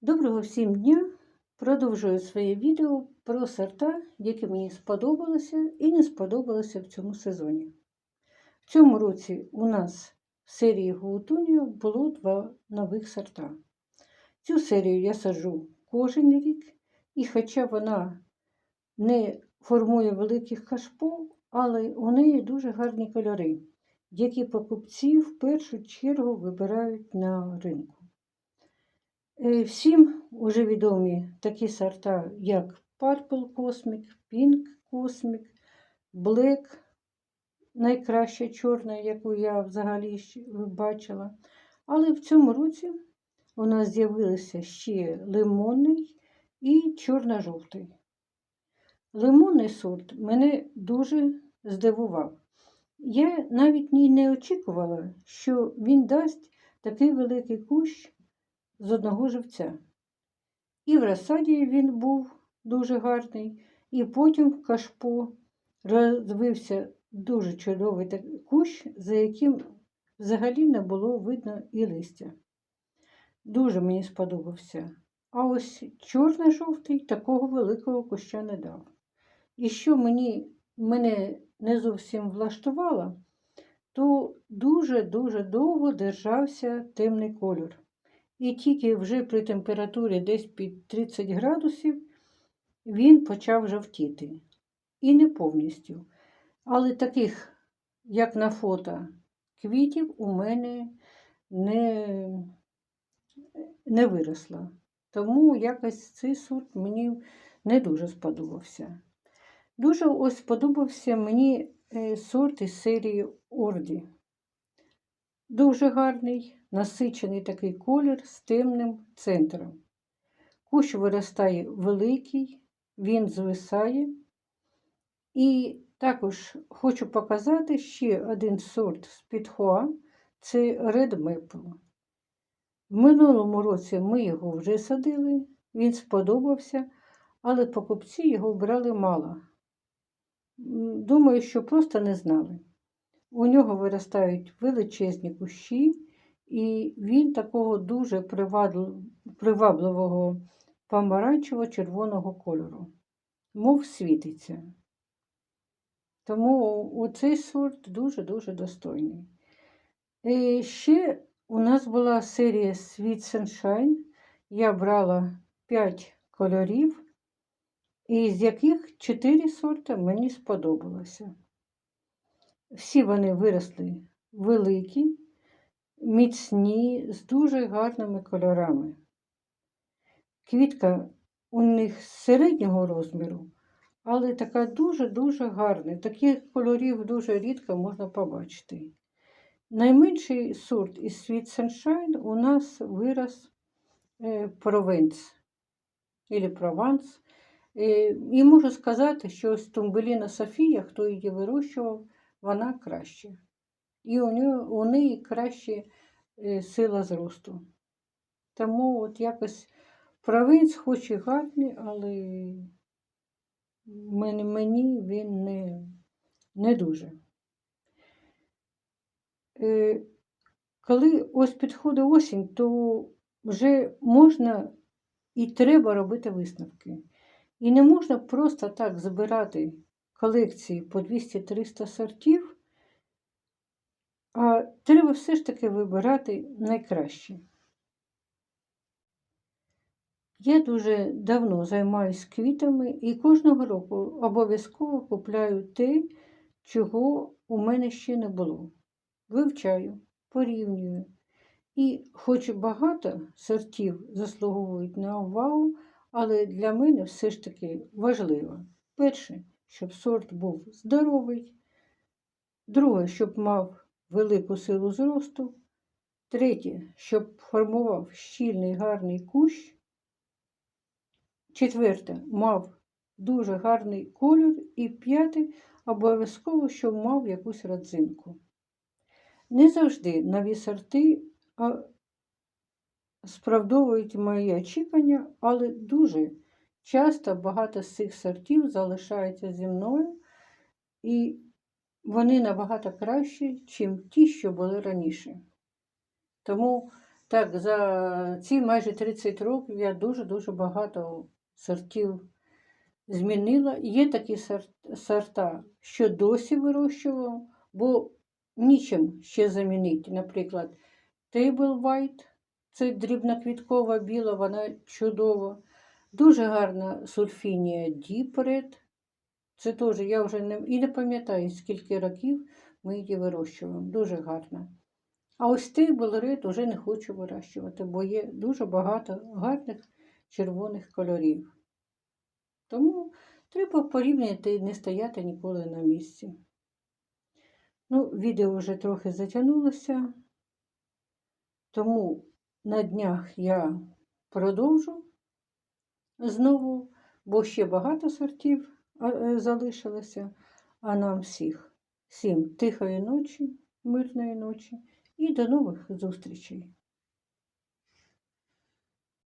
Доброго всім дня! Продовжую своє відео про сорта, які мені сподобалися і не сподобалися в цьому сезоні. В цьому році у нас в серії Гуутуніо було два нових сорта. Цю серію я саджу кожен рік, і хоча вона не формує великих кашпо, але у неї дуже гарні кольори, які покупці в першу чергу вибирають на ринку. Е, Всім уже відомі такі сорта, як Purple Cosmic, Pink Cosmic, Black, найкраща чорна, яку я взагалі бачила. Але в цьому році у нас з'явилися ще лимонний і чорно-жовтий. Лимонний сорт мене дуже здивував. Я навіть не очікувала, що він дасть такий великий кущ з одного живця. І в розсаді він був дуже гарний, і потім в кашпо розвився дуже чудовий кущ, за яким взагалі не було видно і листя. Дуже мені сподобався. А ось чорно-жовтий такого великого куща не дав. І що мені, мене не зовсім влаштувало, то дуже-дуже довго держався темний кольор. І тільки вже при температурі десь під 30 градусів він почав жовтіти. І не повністю. Але таких, як на фото, квітів у мене не, не виросло. Тому якось цей сорт мені не дуже сподобався. Дуже ось сподобався мені е, сорт із серії Орді. Дуже гарний, насичений такий колір з темним центром. Кущ виростає великий, він звисає. І також хочу показати ще один сорт з підхоа це Red Maple. В минулому році ми його вже садили, він сподобався, але покупці його брали мало. Думаю, що просто не знали. У нього виростають величезні кущі, і він такого дуже привабливого помаранчево-червоного кольору, мов світиться. Тому цей сорт дуже-дуже достойний. І ще у нас була серія Sweet Sunshine. Я брала 5 кольорів, із яких 4 сорти мені сподобалося. Всі вони виросли великі, міцні, з дуже гарними кольорами. Квітка у них середнього розміру, але така дуже-дуже гарна. Таких кольорів дуже рідко можна побачити. Найменший сорт із Sweet Sunshine у нас вирос Провенс або Прованс. І можу сказати, що ось Тумбеліна Софія, хто її вирощував, вона краще. І у, нього, у неї краще сила зросту. Тому от якось правець хоч і гарний, але мені він не, не дуже. Е, коли ось підходить осінь, то вже можна і треба робити висновки. І не можна просто так збирати колекції по 200-300 сортів, а треба все ж таки вибирати найкраще. Я дуже давно займаюся квітами і кожного року обов'язково купляю те, чого у мене ще не було. Вивчаю, порівнюю. І, хоч багато сортів заслуговують на увагу, але для мене все ж таки важливо. Перше, щоб сорт був здоровий, друге, щоб мав велику силу зросту, третє, щоб формував щільний гарний кущ, четверте, мав дуже гарний колір, і п'яте, обов'язково, щоб мав якусь родзинку. Не завжди нові сорти справдовують мої очікування, але дуже часто багато з цих сортів залишаються зі мною, і вони набагато кращі, ніж ті, що були раніше. Тому Так, за ці майже 30 років я дуже-дуже багато сортів змінила. Є такі сорта, що досі вирощувала, бо нічим ще замінити. Наприклад, Table White це дрібноквіткова біла, вона чудова. Дуже гарна сульфінія Red. Це теж я вже не, і не пам'ятаю, скільки років ми її вирощуємо. Дуже гарна. А ось Table Red вже не хочу вирощувати, бо є дуже багато гарних червоних кольорів. Тому треба порівняти і не стояти ніколи на місці. Ну, відео вже трохи затягнулося, тому на днях я продовжу знову, бо ще багато сортів залишилося. А нам всіх, всім тихої ночі, мирної ночі і до нових зустрічей.